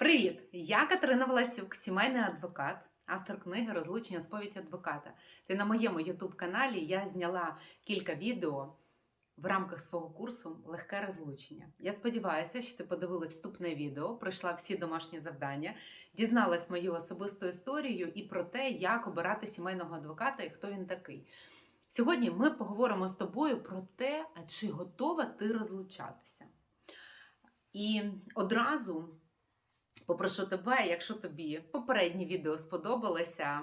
Привіт! Я Катерина Власюк, сімейний адвокат, автор книги Розлучення сповідь адвоката. Ти на моєму youtube каналі я зняла кілька відео в рамках свого курсу Легке розлучення. Я сподіваюся, що ти подивилась вступне відео, пройшла всі домашні завдання, дізналась мою особисту історію і про те, як обирати сімейного адвоката і хто він такий. Сьогодні ми поговоримо з тобою про те, чи готова ти розлучатися. І одразу попрошу тебе, якщо тобі попереднє відео сподобалося,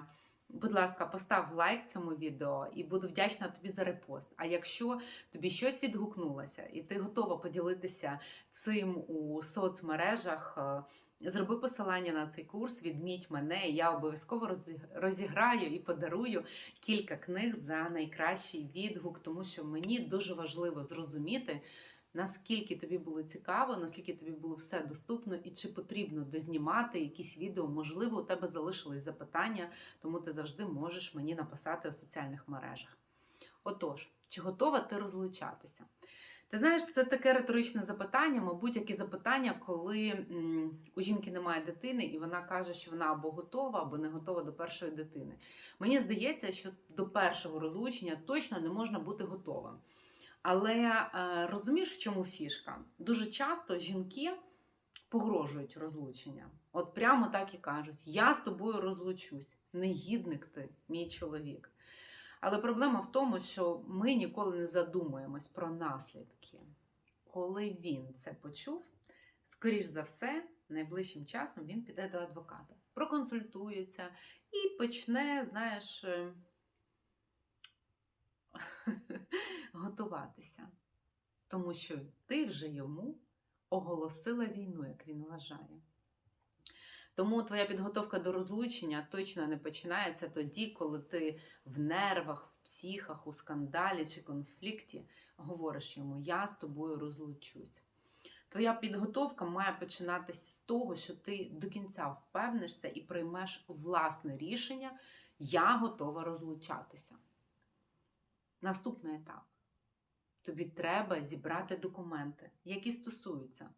будь ласка, постав лайк цьому відео і буду вдячна тобі за репост. А якщо тобі щось відгукнулося і ти готова поділитися цим у соцмережах, е, зроби посилання на цей курс, відміть мене, і я обов'язково розі- розіграю і подарую кілька книг за найкращий відгук, тому що мені дуже важливо зрозуміти, наскільки тобі було цікаво, наскільки тобі було все доступно, і чи потрібно дознімати якісь відео. Можливо, у тебе залишились запитання, тому ти завжди можеш мені написати у соціальних мережах. Отож, чи готова ти розлучатися? Ти знаєш, це таке риторичне запитання, мабуть, як і запитання, коли у жінки немає дитини, і вона каже, що вона або готова, або не готова до першої дитини. Мені здається, що до першого розлучення точно не можна бути готовим. Але е, розумієш, в чому фішка? Дуже часто жінки погрожують розлучення. От прямо так і кажуть: я з тобою розлучусь, негідник ти, мій чоловік. Але проблема в тому, що ми ніколи не задумуємось про наслідки. Коли він це почув, скоріш за все, найближчим часом він піде до адвоката, проконсультується і почне, знаєш, е, готуватися. Тому що ти вже йому оголосила війну, як він вважає. Тому твоя підготовка до розлучення точно не починається тоді, коли ти в нервах, в психах, у скандалі чи конфлікті говориш йому Я з тобою розлучусь. Твоя підготовка має починатися з того, що ти до кінця впевнишся і приймеш власне рішення Я готова розлучатися. Наступний етап. Тобі треба зібрати документи, які стосуються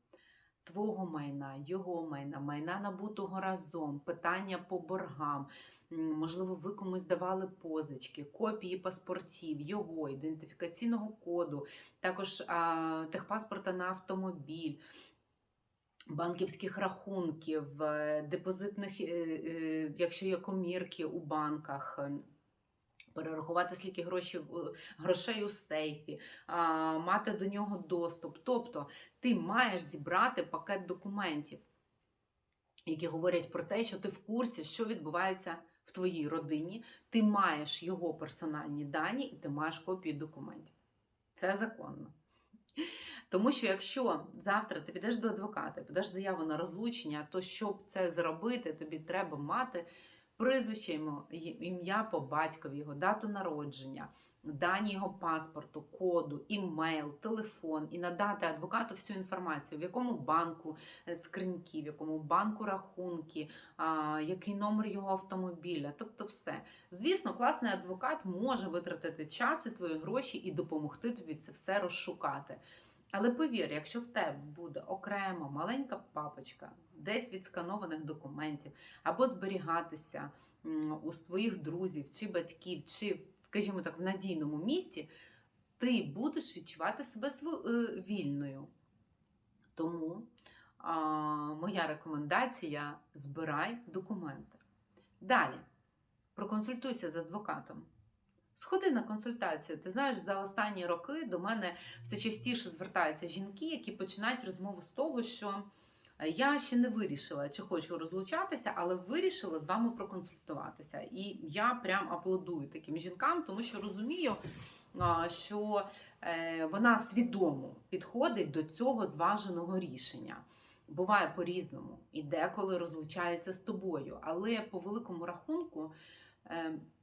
твого майна, його майна, майна набутого разом, питання по боргам. Можливо, ви комусь давали позички, копії паспортів, його, ідентифікаційного коду, також а, техпаспорта на автомобіль. Банківських рахунків, е, депозитних, е, е, якщо є комірки у банках, перерахувати скільки грошей, грошей у сейфі, а, мати до нього доступ. Тобто ти маєш зібрати пакет документів, які говорять про те, що ти в курсі, що відбувається в твоїй родині, ти маєш його персональні дані і ти маєш копії документів. Це законно. Тому що якщо завтра ти підеш до адвоката, підеш заяву на розлучення, то щоб це зробити, тобі треба мати прізвище йому, ім'я по батькові, його дату народження, дані його паспорту, коду, імейл, телефон і надати адвокату всю інформацію, в якому банку е, скриньки, в якому банку рахунки, який номер його автомобіля, тобто все. Звісно, класний адвокат може витратити час і твої гроші і допомогти тобі це все розшукати. Але повір, якщо в тебе буде окрема маленька папочка, десь відсканованих документів, або зберігатися у твоїх друзів чи батьків, чи, скажімо так, в надійному місці, ти будеш відчувати себе е, вільною. Тому а, моя рекомендація збирай документи. Далі, проконсультуйся з адвокатом. Сходи на консультацію. Ти знаєш, за останні роки до мене все частіше звертаються жінки, які починають розмову з того, що е, я ще не вирішила, чи хочу розлучатися, але вирішила з вами проконсультуватися. І я прям аплодую таким жінкам, тому що розумію, що е, вона свідомо підходить до цього зваженого рішення. Буває по-різному, і деколи розлучаються з тобою. Але по великому рахунку,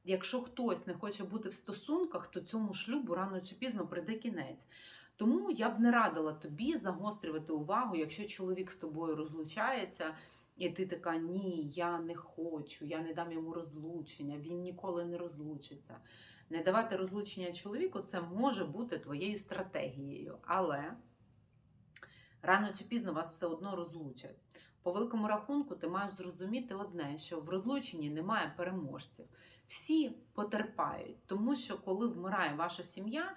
якщо хтось не хоче бути в стосунках, то цьому шлюбу рано чи пізно прийде кінець. Тому я б не радила тобі загострювати увагу, якщо чоловік з тобою розлучається, і ти така, ні, я не хочу, я не дам йому розлучення, він ніколи не розлучиться. Не давати розлучення чоловіку це може бути твоєю стратегією, але Рано чи пізно вас все одно розлучать. По великому рахунку, ти маєш зрозуміти одне, що в розлученні немає переможців. Всі потерпають, тому що коли вмирає ваша сім'я,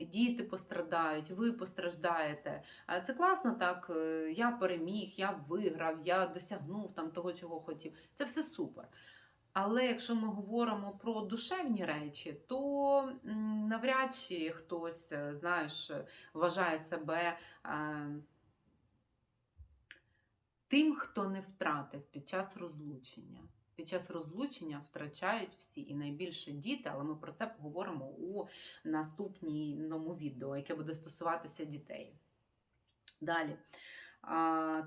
діти пострадають, ви постраждаєте. Це класно так. е, Я переміг, я виграв, я досягнув там того, чого хотів. Це все супер. Але якщо ми говоримо про душевні речі, то навряд чи хтось, е, знаєш, е, вважає себе тим, хто не втратив під час розлучення. Під час розлучення втрачають всі, і найбільше діти, але ми про це поговоримо у наступному відео, яке буде стосуватися дітей. Далі.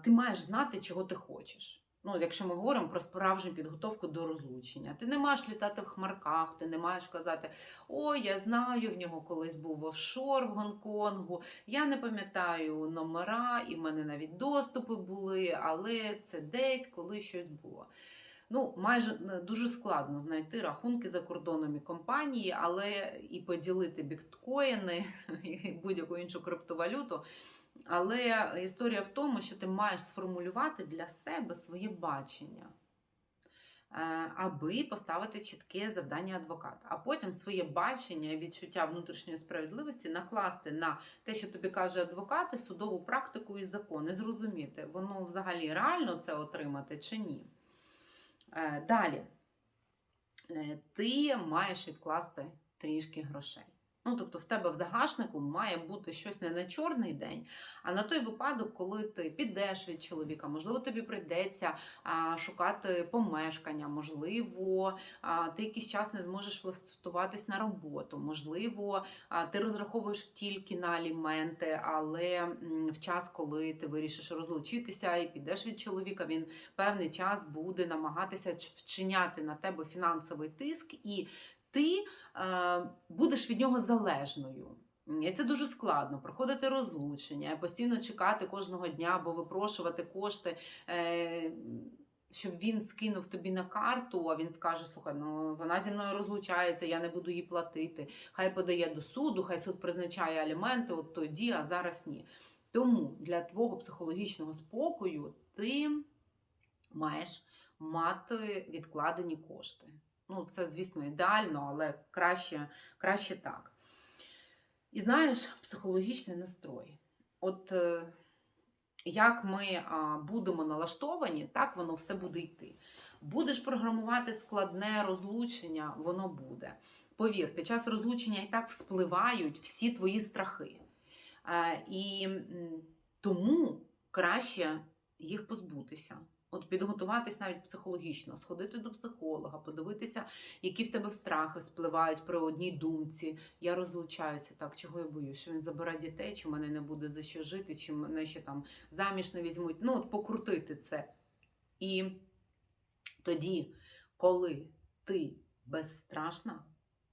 Ти маєш знати, чого ти хочеш. Ну, якщо ми говоримо про справжню підготовку до розлучення, ти не маєш літати в хмарках, ти не маєш казати, ой, я знаю, в нього колись був офшор в Гонконгу, я не пам'ятаю номера, і в мене навіть доступи були, але це десь, коли щось було. Ну, майже е, дуже складно знайти рахунки за кордоном і компанії, але і поділити біткоїни і будь-яку іншу криптовалюту. Але історія в тому, що ти маєш сформулювати для себе своє бачення, е, аби поставити чітке завдання адвоката, а потім своє бачення і відчуття внутрішньої справедливості накласти на те, що тобі каже адвокат, судову практику і закон, і зрозуміти, воно взагалі реально це отримати чи ні. Е, Далі, Е, ти маєш відкласти трішки грошей. Ну, тобто в тебе в загашнику має бути щось не на чорний день, а на той випадок, коли ти підеш від чоловіка, можливо, тобі прийдеться а, шукати помешкання, можливо, а, ти якийсь час не зможеш влаштуватись на роботу, можливо, а, ти розраховуєш тільки на аліменти, але в час, коли ти вирішиш розлучитися і підеш від чоловіка, він певний час буде намагатися вчиняти на тебе фінансовий тиск і ти е, будеш від нього залежною. І це дуже складно. Проходити розлучення, постійно чекати кожного дня або випрошувати кошти, е, щоб він скинув тобі на карту, а він скаже: слухай, ну вона зі мною розлучається, я не буду їй платити. Хай подає до суду, хай суд призначає аліменти от тоді, а зараз ні. Тому для твого психологічного спокою ти маєш мати відкладені кошти. Ну, це, звісно, ідеально, але краще, краще так. І знаєш, психологічний настрой. От е, як ми будемо налаштовані, так воно все буде йти. Будеш програмувати складне розлучення, воно буде. Повір, під час розлучення і так вспливають всі твої страхи. Е, і тому краще їх позбутися. От підготуватись навіть психологічно, сходити до психолога, подивитися, які в тебе страхи спливають при одній думці. Я розлучаюся так, чого я боюсь, що він забере дітей, чи в мене не буде за що жити, чи мене ще там заміж не візьмуть. Ну, от покрутити це. І тоді, коли ти безстрашна,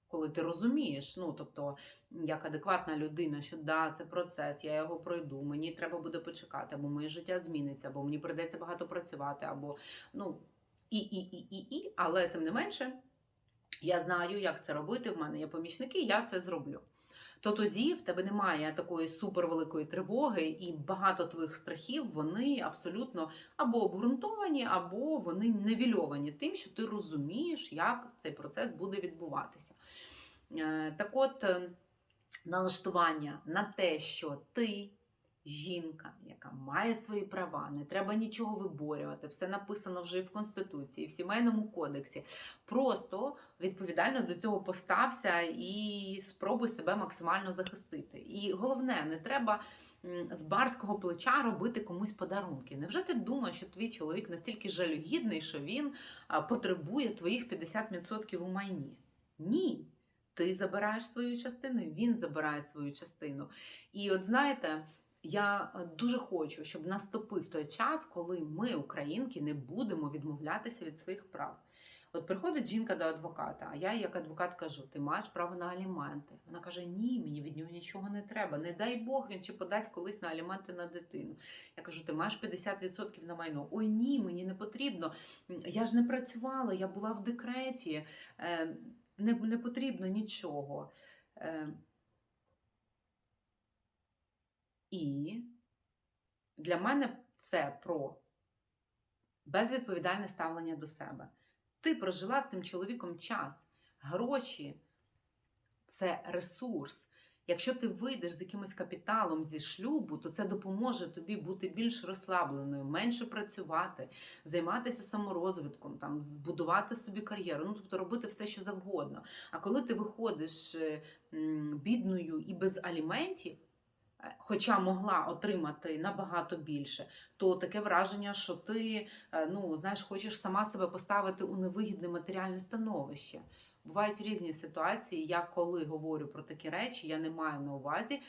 коли ти розумієш, ну тобто, як адекватна людина, що да, це процес, я його пройду, мені треба буде почекати, або моє життя зміниться, або мені прийдеться багато працювати, або ну і, і, і, і, і, але тим не менше, я знаю, як це робити. В мене є помічники, я це зроблю. То тоді в тебе немає такої супервеликої тривоги, і багато твоїх страхів вони абсолютно або обґрунтовані, або вони невільовані тим, що ти розумієш, як цей процес буде відбуватися. Е, Так от, е, налаштування на те, що ти жінка, яка має свої права, не треба нічого виборювати, все написано вже і в Конституції, в сімейному кодексі. Просто відповідально до цього постався і спробуй себе максимально захистити. І головне, не треба з барського плеча робити комусь подарунки. Невже ти думаєш, що твій чоловік настільки жалюгідний, що він потребує твоїх 50% у майні? Ні. Ти забираєш свою частину, він забирає свою частину. І от знаєте, я е, дуже хочу, щоб наступив той час, коли ми, українки, не будемо відмовлятися від своїх прав. От приходить жінка до адвоката, а я як адвокат кажу: ти маєш право на аліменти. Вона каже: Ні, мені від нього нічого не треба. Не дай Бог, він чи подасть колись на аліменти на дитину. Я кажу: ти маєш 50% на майно. Ой, ні, мені не потрібно. Я ж не працювала, я була в декреті. Е, Не, не потрібно нічого. І Для мене це про безвідповідальне ставлення до себе. Ти прожила з цим чоловіком час. Гроші це ресурс. Якщо ти вийдеш з якимось капіталом зі шлюбу, то це допоможе тобі бути більш розслабленою, менше працювати, займатися саморозвитком, там, збудувати собі кар'єру, ну тобто робити все, що завгодно. А коли ти виходиш е, бідною і без аліментів, хоча могла отримати набагато більше, то таке враження, що ти е, ну, знаєш, хочеш сама себе поставити у невигідне матеріальне становище. Бувають різні ситуації. Я коли говорю про такі речі, я не маю на увазі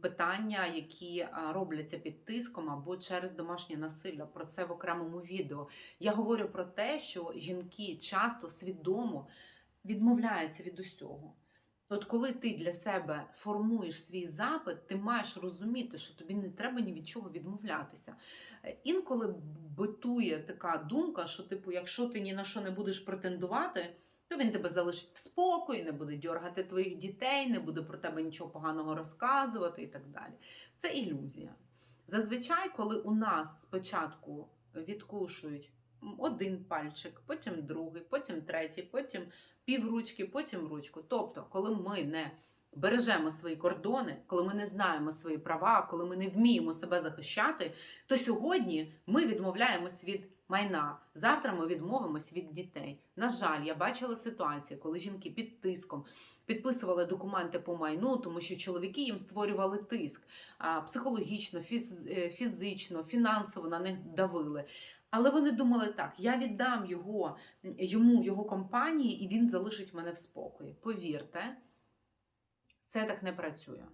питання, які робляться під тиском або через домашнє насилля. Про це в окремому відео. Я говорю про те, що жінки часто свідомо відмовляються від усього. От коли ти для себе формуєш свій запит, ти маєш розуміти, що тобі не треба ні від чого відмовлятися. Е, Інколи битує така думка, що, типу, якщо ти ні на що не будеш претендувати, то він тебе залишить в спокої, не буде дьоргати твоїх дітей, не буде про тебе нічого поганого розказувати і так далі. Це ілюзія. Зазвичай, коли у нас спочатку відкушують один пальчик, потім другий, потім третій, потім півручки, потім ручку. Тобто, коли ми не бережемо свої кордони, коли ми не знаємо свої права, коли ми не вміємо себе захищати, то сьогодні ми відмовляємось від майна. Завтра ми відмовимось від дітей. На жаль, я бачила ситуації, коли жінки під тиском. Підписували документи по майну, тому що чоловіки їм створювали тиск психологічно, е, фізично, фінансово на них давили. Але вони думали так: я віддам його йому його компанії, і він залишить мене в спокої. Повірте, це так не працює.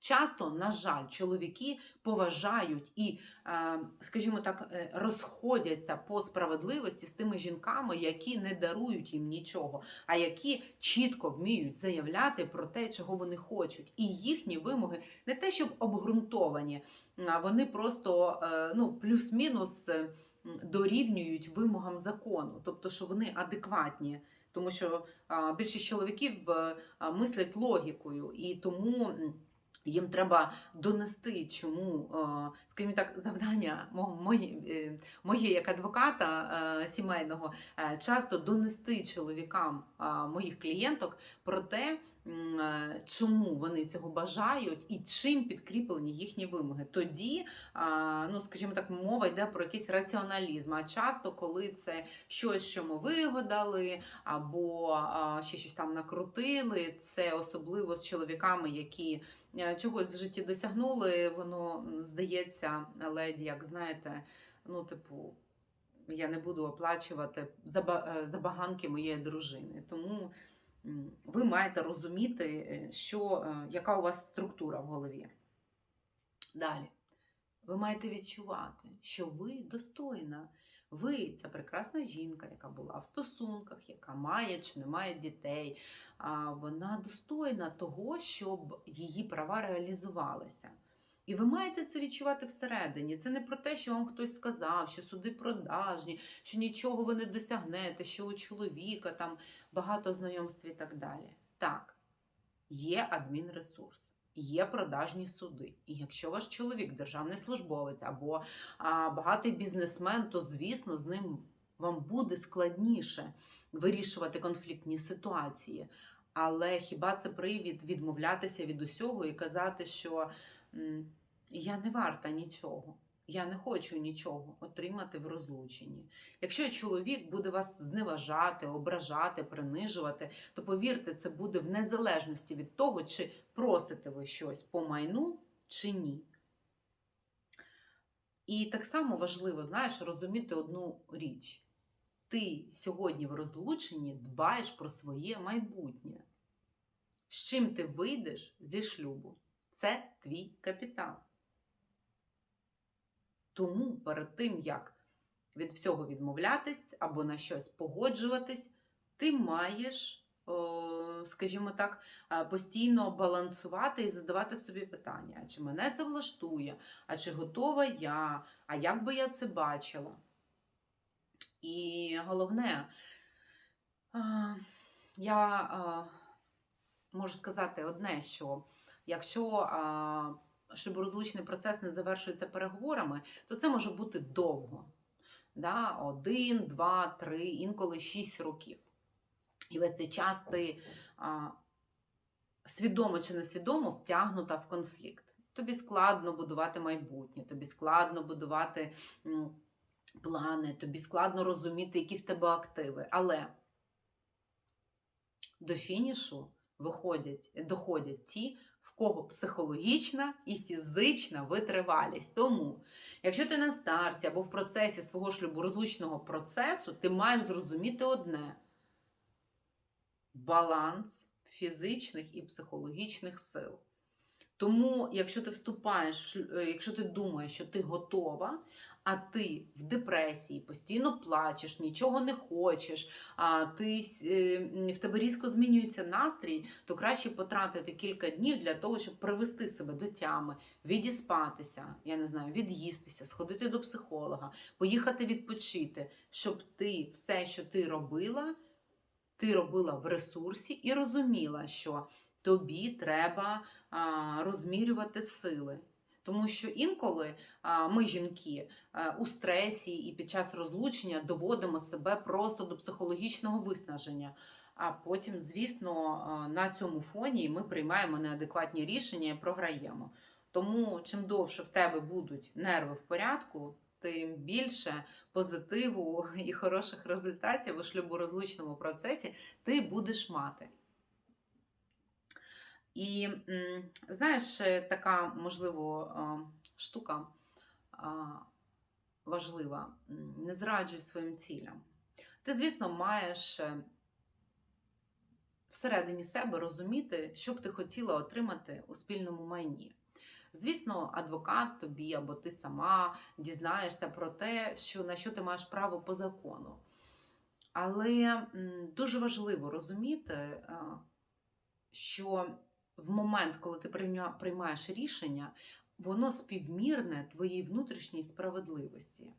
Часто, на жаль, чоловіки поважають і, е, скажімо так, е, розходяться по справедливості з тими жінками, які не дарують їм нічого, а які чітко вміють заявляти про те, чого вони хочуть. І їхні вимоги не те, щоб обґрунтовані, вони просто е, ну, плюс-мінус дорівнюють вимогам закону, тобто, що вони адекватні. Тому що більшість чоловіків мислять логікою, і тому їм треба донести, чому, е, скажімо так, завдання моє, е, моє як адвоката е, сімейного часто донести чоловікам моїх клієнток про те, чому вони цього бажають і чим підкріплені їхні вимоги. Тоді, ну скажімо так, мова йде про якийсь раціоналізм. А часто, коли це щось, що ми вигадали, або ще щось там накрутили, це особливо з чоловіками, які е, чогось в житті досягнули, воно здається, леді, як знаєте, ну, типу. Я не буду оплачувати е, забаганки моєї дружини. Тому ви маєте розуміти, е, що, е, яка у вас структура в голові. Далі. Ви маєте відчувати, що ви достойна. Ви ця прекрасна жінка, яка була в стосунках, яка має чи не має дітей. Вона достойна того, щоб її права реалізувалися. І ви маєте це відчувати всередині. Це не про те, що вам хтось сказав, що суди продажні, що нічого ви не досягнете, що у чоловіка там багато знайомств і так далі. Так, є адмінресурс. Є продажні суди. І якщо ваш чоловік державний службовець або а, багатий бізнесмен, то звісно з ним вам буде складніше вирішувати конфліктні ситуації. Але хіба це привід відмовлятися від усього і казати, що я не варта нічого, я не хочу нічого отримати в розлученні. Якщо чоловік буде вас зневажати, ображати, принижувати, то повірте, це буде в незалежності від того, чи просите ви щось по майну чи ні. І так само важливо, знаєш, розуміти одну річ. Ти сьогодні в розлученні дбаєш про своє майбутнє. З чим ти вийдеш зі шлюбу? Це твій капітал. Тому перед тим, як від всього відмовлятись або на щось погоджуватись, ти маєш, скажімо так, постійно балансувати і задавати собі питання: а чи мене це влаштує, а чи готова я, а як би я це бачила? І головне, я можу сказати одне, що якщо шлюборозлучний процес не завершується переговорами, то це може бути довго. Да? Один, два, три, інколи шість років. І весь цей час ти а, свідомо чи несвідомо втягнута в конфлікт. Тобі складно будувати майбутнє, тобі складно будувати м, плани, тобі складно розуміти, які в тебе активи. Але до фінішу виходять, доходять ті, в кого психологічна і фізична витривалість. Тому, якщо ти на старті або в процесі свого шлюборозлучного процесу, ти маєш зрозуміти одне: баланс фізичних і психологічних сил. Тому, якщо ти вступаєш, е, якщо ти думаєш, що ти готова, а ти в депресії, постійно плачеш, нічого не хочеш, а ти е, в тебе різко змінюється настрій, то краще потратити кілька днів для того, щоб привести себе до тями, відіспатися, я не знаю, від'їстися, сходити до психолога, поїхати відпочити, щоб ти все, що ти робила, ти робила в ресурсі і розуміла, що тобі треба розмірювати сили. Тому що інколи ми, жінки, а, у стресі і під час розлучення доводимо себе просто до психологічного виснаження. А потім, звісно, а, на цьому фоні ми приймаємо неадекватні рішення і програємо. Тому чим довше в тебе будуть нерви в порядку, тим більше позитиву і хороших результатів у шлюборозлучному процесі ти будеш мати. І знаєш, е, така, можливо, штука важлива: не зраджуй своїм цілям. Ти, звісно, маєш е, всередині себе розуміти, що б ти хотіла отримати у спільному майні. Звісно, адвокат тобі або ти сама дізнаєшся про те, що, на що ти маєш право по закону. Але дуже важливо розуміти, що в момент, коли ти приймаєш рішення, воно співмірне твоїй внутрішній справедливості.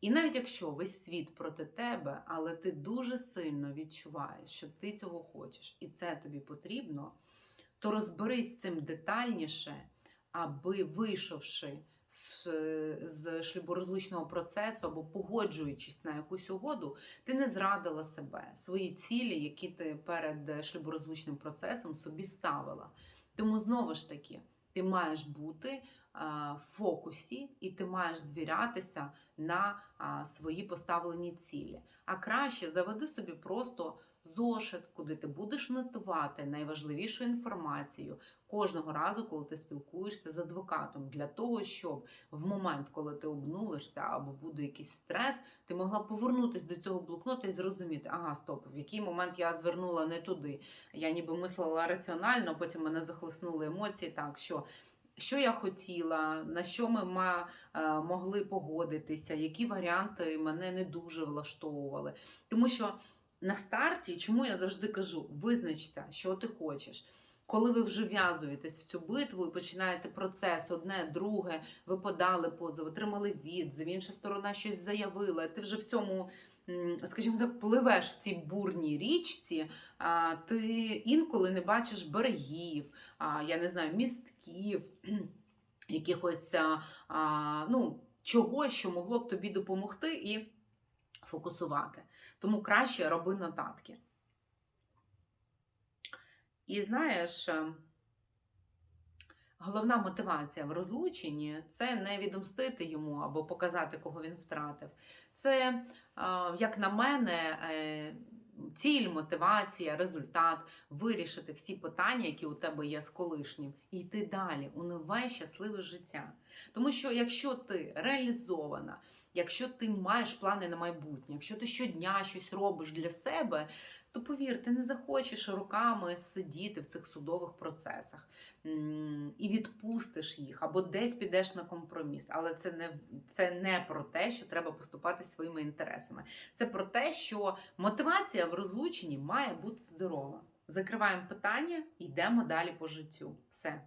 І навіть якщо весь світ проти тебе, але ти дуже сильно відчуваєш, що ти цього хочеш, і це тобі потрібно, то розберись з цим детальніше, аби вийшовши з, з шлюборозлучного процесу або погоджуючись на якусь угоду, ти не зрадила себе, свої цілі, які ти перед шлюборозлучним процесом собі ставила. Тому знову ж таки, ти маєш бути в фокусі і ти маєш звірятися на свої поставлені цілі. А краще заведи собі просто зошит, куди ти будеш нотувати найважливішу інформацію кожного разу, коли ти спілкуєшся з адвокатом, для того, щоб в момент, коли ти обнулишся або буде якийсь стрес, ти могла повернутися до цього блокнота і зрозуміти, ага, стоп, в який момент я звернула не туди. Я ніби мислила раціонально, потім мене захлеснули емоції, так що. Що я хотіла, на що ми е, могли погодитися, які варіанти мене не дуже влаштовували. Тому що на старті, чому я завжди кажу, визначся, що ти хочеш. Коли ви вже в'язуєтесь в цю битву і починаєте процес, одне, друге, ви подали позов, отримали відзив, інша сторона щось заявила, ти вже в цьому, скажімо так, пливеш в цій бурній річці, ти інколи не бачиш берегів, я не знаю, містків, якихось ну, чогось, що могло б тобі допомогти і фокусувати. Тому краще роби нотатки. І знаєш, е, головна мотивація в розлученні це не відомстити йому або показати, кого він втратив. Це, е, як на мене, е, ціль, мотивація, результат вирішити всі питання, які у тебе є з колишнім, і йти далі у нове щасливе життя. Тому що якщо ти реалізована, якщо ти маєш плани на майбутнє, якщо ти щодня щось робиш для себе, то повір, ти не захочеш роками сидіти в цих судових процесах і відпустиш їх, або десь підеш на компроміс. Але це не, це не про те, що треба поступати своїми інтересами. Це про те, що мотивація в розлученні має бути здорова. Закриваємо питання, йдемо далі по життю. Все.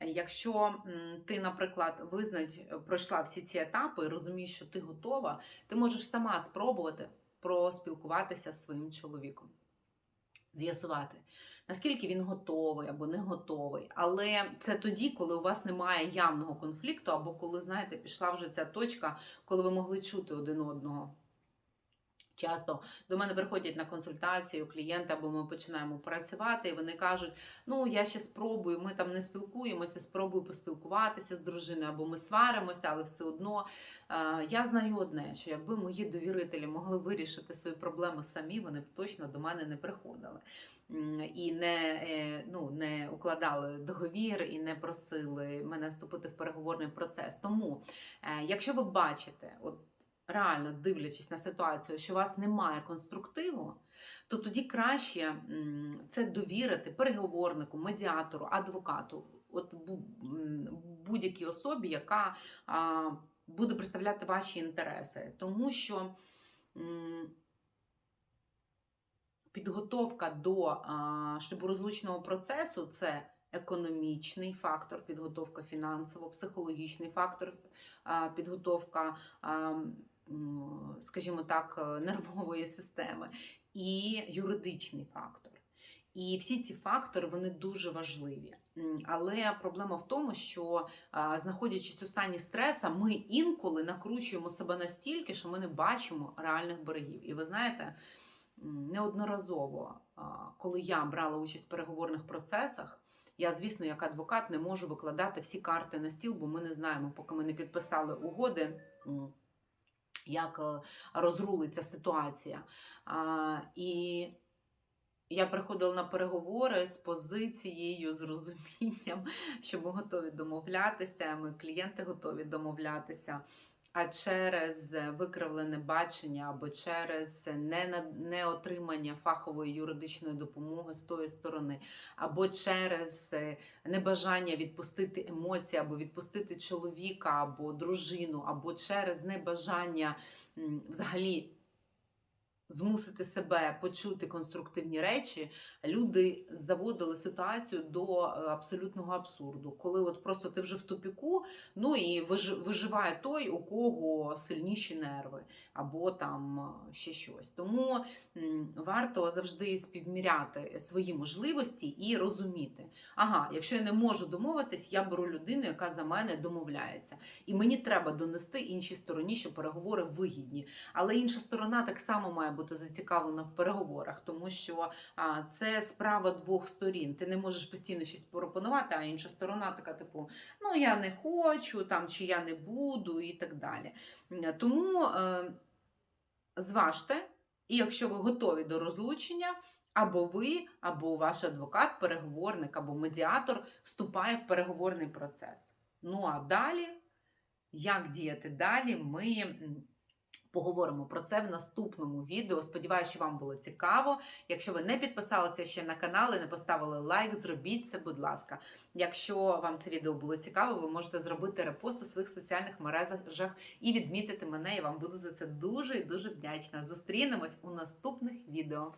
Якщо ти, наприклад, визнать, пройшла всі ці етапи і розумієш, що ти готова, ти можеш сама спробувати проспілкуватися з своїм чоловіком, з'ясувати, наскільки він готовий або не готовий. Але це тоді, коли у вас немає явного конфлікту, або коли, знаєте, пішла вже ця точка, коли ви могли чути один одного. Часто до мене приходять на консультацію клієнти, або ми починаємо працювати, і вони кажуть: ну я ще спробую, ми там не спілкуємося, спробую поспілкуватися з дружиною, або ми сваримося, але все одно е, я знаю одне, що якби мої довірителі могли вирішити свої проблеми самі, вони б точно до мене не приходили. І не, е, ну, не укладали договір і не просили мене вступити в переговорний процес. Тому, е, якщо ви бачите, от реально дивлячись на ситуацію, що у вас немає конструктиву, то тоді краще це довірити переговорнику, медіатору, адвокату, от будь-якій особі, яка буде представляти ваші інтереси. Тому що підготовка до шлюборозлучного процесу це економічний фактор, підготовка фінансово, психологічний фактор, підготовка, скажімо так, е, нервової системи і юридичний фактор. І всі ці фактори вони дуже важливі. Але проблема в тому, що знаходячись у стані стреса, ми інколи накручуємо себе настільки, що ми не бачимо реальних берегів. І ви знаєте, неодноразово, коли я брала участь в переговорних процесах, я, звісно, як адвокат не можу викладати всі карти на стіл, бо ми не знаємо, поки ми не підписали угоди, як е, розрулиться ситуація. І я приходила на переговори з позицією, з розумінням, що ми готові домовлятися, ми клієнти готові домовлятися. А через викривлене бачення або через неотримання фахової юридичної допомоги з тої сторони, або через е, небажання відпустити емоції, або відпустити чоловіка, або дружину, або через небажання взагалі змусити себе почути конструктивні речі, люди заводили ситуацію до е, абсолютного абсурду, коли от просто ти вже в тупіку, ну і виживає той, у кого сильніші нерви, або там е, ще щось. Тому варто завжди співміряти свої можливості і розуміти, ага, якщо я не можу домовитись, я беру людину, яка за мене домовляється. І мені треба донести іншій стороні, що переговори вигідні. Але інша сторона так само має бути зацікавлена в переговорах, тому що це справа двох сторін. Ти не можеш постійно щось пропонувати, а інша сторона така, типу, ну я не хочу, там чи я не буду, і так далі. Тому е, зважте, і якщо ви готові до розлучення. Або ви, або ваш адвокат, переговорник, або медіатор вступає в переговорний процес. Ну а далі, як діяти далі, ми поговоримо про це в наступному відео. Сподіваюся, що вам було цікаво. Якщо ви не підписалися ще на канал і не поставили лайк, зробіть це, будь ласка. Якщо вам це відео було цікаво, ви можете зробити репост у своїх соціальних мережах і відмітити мене. Я вам буду за це дуже і дуже вдячна. Зустрінемось у наступних відео.